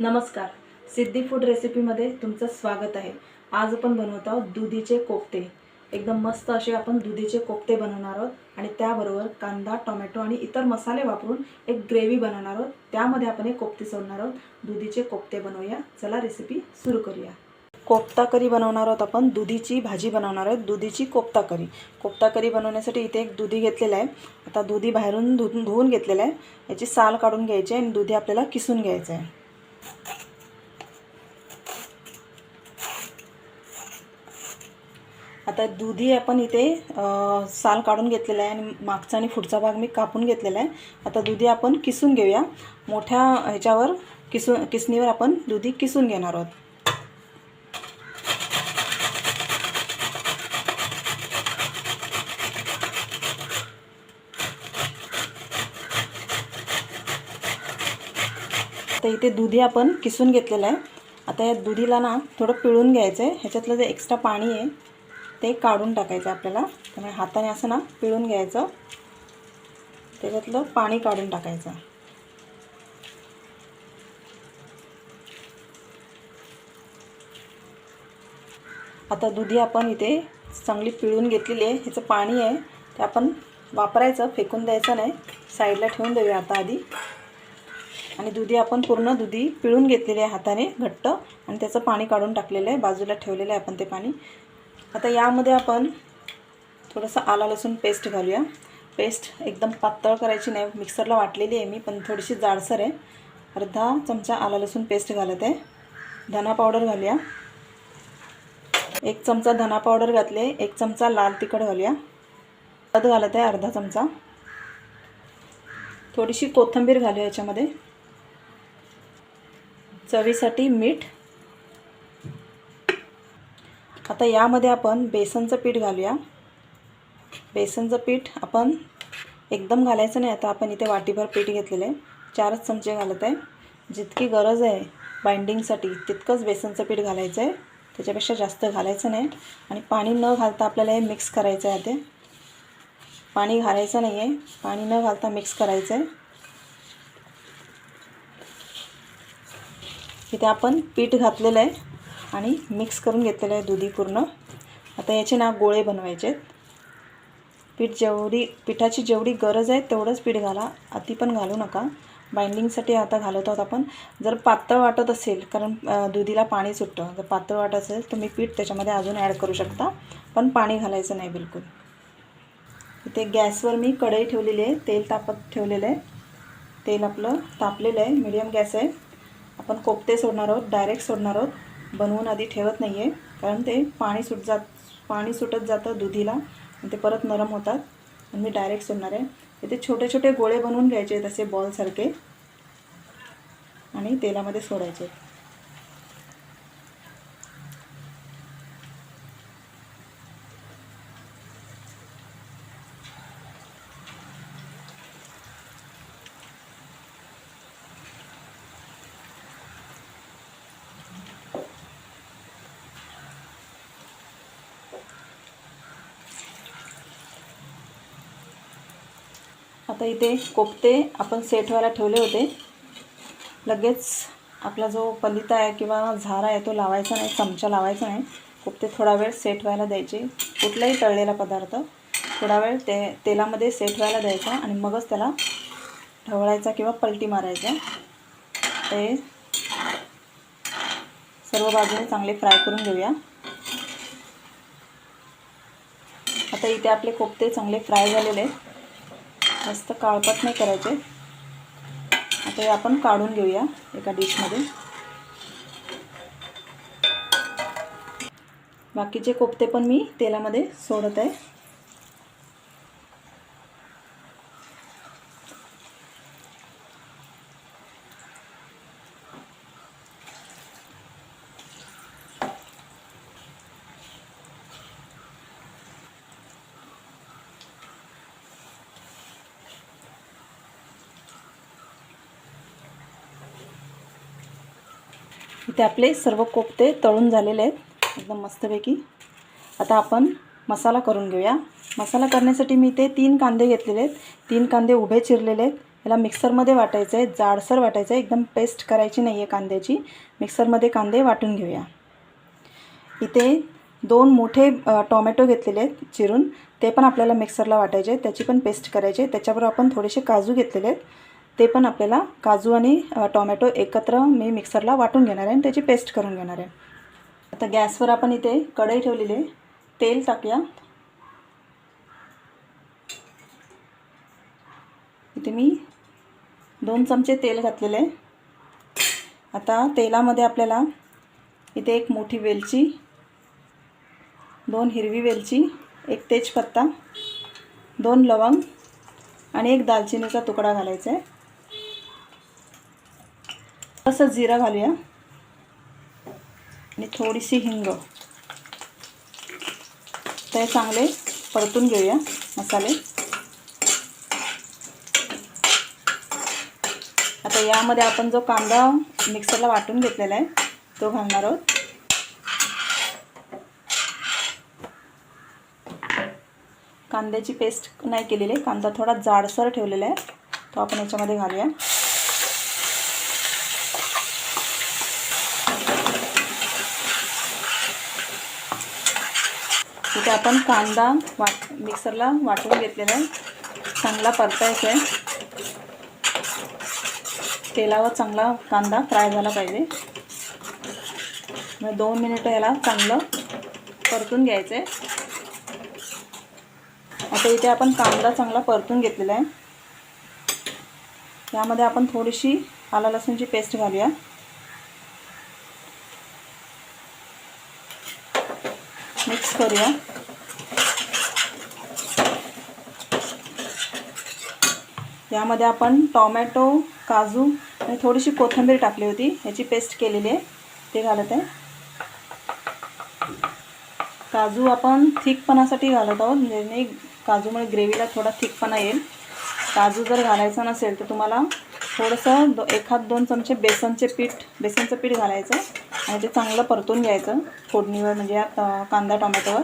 नमस्कार. सिद्धी फूड रेसिपीमध्ये तुमचं स्वागत आहे. आज आपण बनवत आहोत दुधीचे कोफ्ते. एकदम मस्त असे आपण दुधीचे कोफ्ते बनवणार आहोत आणि त्याबरोबर कांदा टोमॅटो आणि इतर मसाले वापरून एक ग्रेव्ही बनवणार आहोत. त्यामध्ये आपण एक कोफ्ते सोडणार आहोत. दुधीचे कोफ्ते बनवूया. चला रेसिपी सुरू करूया. कोफ्ता करी बनवणार आहोत आपण. दुधीची भाजी बनवणार आहोत. दुधीची कोफ्ता करी. कोफ्ता करी बनवण्यासाठी इथे एक दुधी घेतलेला आहे. आता दुधी बाहेरून धुवून धुवून घेतलेलं आहे. याची साल काढून घ्यायची आहे आणि दुधी आपल्याला किसून घ्यायचं आहे. आता दुधी आपण इथे साल काढून घेतलेला आहे आणि मागचा आणि पुढचा भाग मी कापून घेतलेला आहे. आता दुधी आपण किसून घेऊया. मोठ्या ह्याच्यावर किसून किसणीवर आपण दुधी किसून घेणार आहोत. आता इथे दुधी आपण किसून घेतलेलं आहे. आता या दुधीला ना थोडं पिळून घ्यायचं आहे ह्याच्यातलं जे एक्स्ट्रा पाणी आहे ते काढून टाकायचं आपल्याला. त्यामुळे हाताने असं ना पिळून घ्यायचं. त्याच्यातलं पाणी काढून टाकायचं. आता दुधी आपण इथे चांगली पिळून घेतलेली आहे. ह्याचं पाणी आहे ते आपण वापरायचं फेकून द्यायचं नाही. साईडला ठेवून देऊया आता आधी. आणि दुधी आपण पूर्ण दुधी पिळून घेतलेली आहे हाताने घट्ट. आणि त्याचं पाणी काढून टाकलेलं आहे. बाजूला ठेवलेलं आहे आपण ते पाणी. आता यामध्ये आपण थोडंसं आला लसूण पेस्ट घालूया. पेस्ट एकदम पातळ करायची नाही. मिक्सरला वाटलेली आहे मी पण थोडीशी जाडसर आहे. अर्धा चमचा आला लसूण पेस्ट घालत आहे. धना पावडर घालूया. एक चमचा धना पावडर घातले एक चमचा लाल तिखट घालूया. हळद घालत आहे अर्धा चमचा. थोडीशी कोथिंबीर घालूया याच्यामध्ये. चवीसाठी मीठ. आता यामध्ये आपण बेसनचं पीठ घालूया. बेसनचं पीठ आपण एकदम घालायचं नाही. आता आपण इथे वाटीभर पीठ घेतलेलं आहे. चारच चमचे घालत आहे. जितकी गरज आहे बाइंडिंगसाठी तितकंच बेसनचं पीठ घालायचं आहे. त्याच्यापेक्षा जास्त घालायचं नाही. आणि पाणी न घालता आपल्याला हे मिक्स करायचं आहे ते. पाणी घालायचं नाही आहे पाणी न घालता मिक्स करायचं आहे. इथे आपण पीठ घातलेलं आहे आणि मिक्स करून घेतलेलं आहे दुधी पूर्ण. आता याचे ना गोळे बनवायचे आहेत. पीठ जेवढी पिठाची जेवढी गरज आहे तेवढंच पीठ घाला. अति पण घालू नका. बाइंडिंगसाठी आता घालत आहोत आपण. जर पातळ वाटत असेल कारण दुधीला पाणी सुटतं. जर पातळ वाटत असेल तुम्ही पीठ त्याच्यामध्ये अजून ॲड करू शकता. पण पाणी घालायचं नाही बिलकुल. इथे गॅसवर मी कढई ठेवलेली आहे. तेल तापत ठेवलेलं आहे. तेल आपलं तापलेलं आहे. मीडियम गॅस आहे. आपण कोफ्ते सोडणार आहोत डायरेक्ट सोडणार आहोत. बनवून आधी ठेवत नाही आहे कारण ते पाणी सुट जात पाणी सुटत जातं दुधीला. आणि ते परत नरम होतात. आणि मी डायरेक्ट सोडणार आहे. इथे छोटे छोटे गोळे बनवून घ्यायचे तसे बॉलसारखे आणि तेलामध्ये सोडायचे. आता इथे कोफ्ते आपण सेट व्हायला ठेवले होते. लगेच आपला जो पलिता आहे किंवा झारा आहे तो लावायचा नाही चमचा लावायचा नाही. कोपते थोडा वेळ सेट व्हायला द्यायचे. कुठलाही तळलेला पदार्थ थोडा वेळ ते तेलामध्ये सेट व्हायला द्यायचा आणि मगच त्याला ढवळायचा किंवा पलटी मारायचा ते सर्व बाजूने चांगले फ्राय करून घेऊया. आता इथे आपले कोफ्ते चांगले फ्राय झालेले आहेत. जास्त काळपट नाही करायचे. आता हे आपण काढून घेऊया एका डिशमध्ये. बाकीचे कोफ्ते पण मी तेलामध्ये सोडत आहे. इथे आपले सर्व कोफ्ते तळून झालेले आहेत एकदम मस्तपैकी. आता आपण मसाला करून घेऊया. मसाला करण्यासाठी मी इथे तीन कांदे घेतलेले आहेत. तीन कांदे उभे चिरलेले आहेत. याला मिक्सरमध्ये वाटायचं आहे जाडसर वाटायचं आहे एकदम पेस्ट करायची नाही आहे कांद्याची. मिक्सरमध्ये कांदे वाटून घेऊया. इथे दोन मोठे टॉमॅटो टोमॅटो घेतलेले आहेत चिरून. ते पण आपल्याला मिक्सरला वाटायचे आहेत. त्याची पण पेस्ट करायची आहे. त्याच्याबरोबर आपण थोडेसे काजू घेतलेले आहेत. ते पण आपल्याला काजू आणि टोमॅटो एकत्र मी मिक्सरला वाटून घेणार आहे आणि त्याची पेस्ट करून घेणार आहे. आता गॅसवर आपण इथे कढई ठेवलेली आहे. तेल टाकूया. इथे मी दोन चमचे तेल घातलेले आहे. आता तेलामध्ये आपल्याला इथे एक मोठी वेलची दोन हिरवी वेलची एक तेजपत्ता दोन लवंग आणि एक दालचिनीचा तुकडा घालायचा आहे. तसं जिरं घालूया. आणि थोडीशी हिंग. ते चांगले परतून घेऊया मसाले. आता यामध्ये आपण जो कांदा मिक्सरला वाटून घेतलेला आहे तो घालणार आहोत. कांद्याची पेस्ट नाही केलेली आहे. कांदा थोडा जाडसर ठेवलेला आहे. तो आपण याच्यामध्ये घालूया. इथे आपण कांदा वाट मिक्सरला वाटून घेतलेला आहे. चांगला परतायचा आहे. तेलावर चांगला कांदा फ्राय झाला पाहिजे. मग दोन मिनिटं ह्याला चांगलं परतून घ्यायचं आहे आता इथे आपण कांदा चांगला परतून घेतलेला आहे. यामध्ये आपण थोडीशी आला लसूणची पेस्ट घालूया. मिक्स करूया. यामध्ये आपण टॉमॅटो काजू आणि थोडीशी कोथिंबीर टाकली होती. याची पेस्ट केलेली आहे. ते घालत आहे. काजू आपण थिकपणासाठी घालत आहोत. म्हणजे काजूमुळे ग्रेव्हीला थोडा थिकपणा येईल. काजू जर घालायचा नसेल तर तुम्हाला थोडंसं दो एखाद दोन चमचे बेसनचे पीठ बेसनचं पीठ घालायचं आणि ते चांगलं परतून घ्यायचं फोडणीवर म्हणजे या कांदा टोमॅटोवर.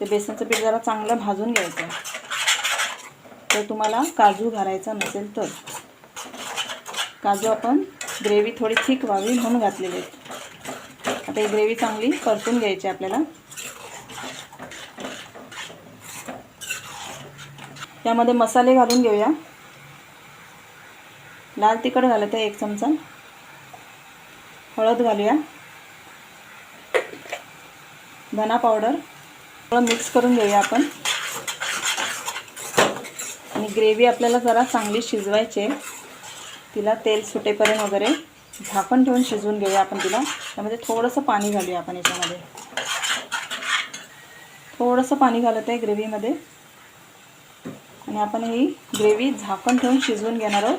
ते बेसनचं पीठ जरा चांगलं भाजून घ्यायचं. तर तुम्हाला काजू घालायचा नसेल तर. काजू आपण ग्रेव्ही थोडी थिक व्हावी म्हणून घातलेली आहेत. आता ही ग्रेव्ही चांगली परतून घ्यायची आपल्याला. यामध्ये मसाले घालून घेऊया. लाल तिखट घालत आहे एक चमचा. हळद घालूया. धना पावडर. थोडं मिक्स करून घेऊया आपण. आणि ग्रेव्ही आपल्याला जरा चांगली शिजवायची आहे. तिला तेल सुटेपर्यंत वगैरे झाकण ठेवून शिजवून घेऊया आपण तिला. त्यामध्ये थोडंसं पाणी घालूया आपण याच्यामध्ये. थोडंसं पाणी घालत आहे ग्रेव्हीमध्ये. आणि आपण ही ग्रेव्ही झाकण ठेवून शिजवून घेणार आहोत.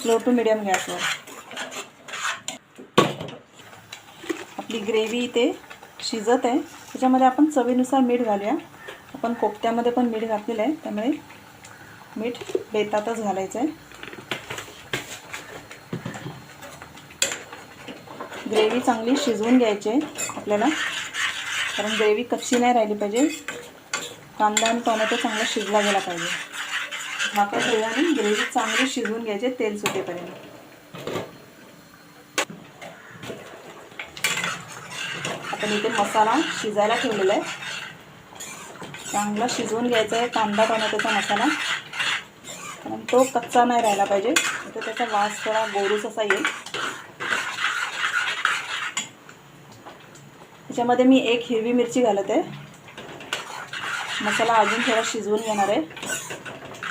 स्लो टू मिडियम गॅसवर. आपली ग्रेव्ही इथे शिजत आहे. त्याच्यामध्ये आपण चवीनुसार मीठ घालूया. आपण कोफ्त्यामध्ये पण मीठ घातलेलं आहे. त्यामुळे मीठ बेतातच घालायचं आहे ग्रेव्ही चांगली शिजवून घ्यायची आहे आपल्याला. कारण ग्रेव्ही कच्ची नाही राहिली पाहिजे. कांदा आणि टोमॅटो चांगला शिजला गेला पाहिजे. झाकण ठेवूया आणि ग्रेव्ही चांगली शिजवून घ्यायचे तेल सुटेपर्यंत. आपण इथे मसाला शिजायला ठेवलेला आहे. चांगला शिजवून घ्यायचा आहे कांदा टोमॅटोचा मसाला. कारण तो कच्चा नाही राहिला पाहिजे. तर त्याचा वास थोडा गोरूस असा येईल. त्याच्यामध्ये मी एक हिरवी मिरची घालत आहे. मसाला अजून थोडा शिजवून घेणार आहे.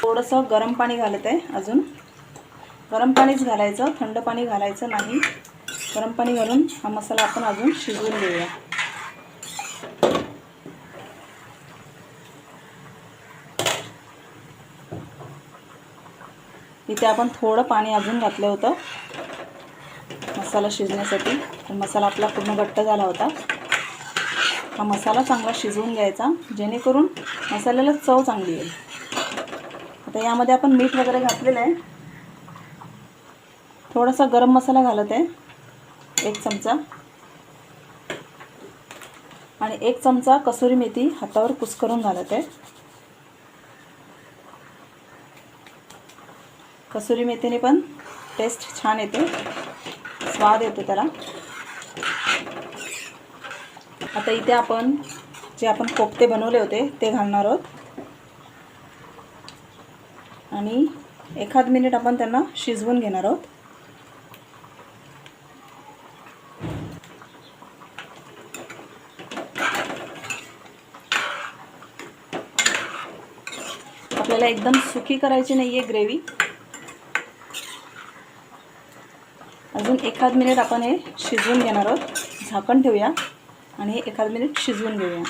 थोडंसं गरम पाणी घालत आहे अजून. गरम पाणीच घालायचं थंड पाणी घालायचं नाही. गरम पाणी घालून हा मसाला आपण अजून शिजवून घेऊया. इथे आपण थोडं पाणी अजून घातलं होतं. मसाला शिजण्यासाठी. मसाला आपला पूर्ण घट्ट झाला होता. हा मसाला चांगला शिजवून घ्यायचा. जेणेकरून मसाल्याला चव चांगली येईल. आता यामध्ये आपण मीठ वगैरे घातलेलं आहे. थोडासा गरम मसाला घालत आहे. एक चमचा. आणि एक चमचा कसुरी मेथी हातावर कुस्करून घालत आहे. कसुरी मेथीने पण टेस्ट छान येते. स्वाद येतो त्याला. आता इथे आपण जे आपण कोफ्ते बनवले होते ते घालणार आहोत. आणि एखाद मिनिट आपण त्यांना शिजवून घेणार आहोत. आपल्याला एकदम सुकी करायची नाही आहे ग्रेव्ही एखाद मिनिट आपण हे शिजवून घेणार आहोत. झाकण ठेवूया आणि हे एखाद मिनिट शिजवून घेऊया.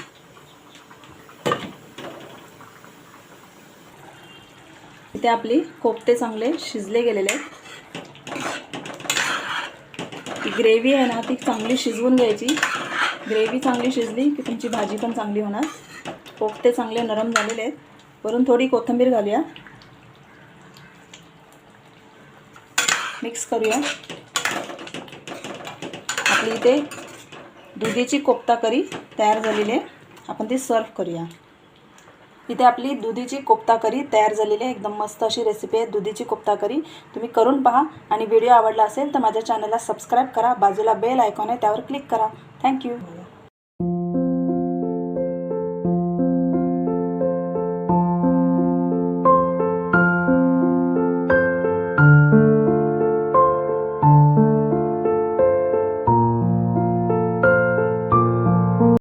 इथे आपली कोफते चांगले शिजले गेलेले आहेत. ग्रेव्ही आहे ना ती चांगली शिजवून घ्यायची. ग्रेव्ही चांगली शिजली की तुमची भाजी पण चांगली होणार. कोफ्ते चांगले नरम झालेले आहेत. वरून थोडी कोथिंबीर घालूया. मिक्स करूया. आपली इथे दुधीची कोफ्ता करी तयार झालेली आहे. आपण ती सर्व करूया. इथे आपली दुधीची कोफ्ता करी तयार झालेली आहे. एकदम मस्त अशी रेसिपी आहे. दुधीची कोफ्ता करी तुम्ही करून पहा. आणि व्हिडिओ आवडला असेल तर माझ्या चॅनलला सबस्क्राईब करा. बाजूला बेल आयकॉन आहे त्यावर क्लिक करा. थँक्यू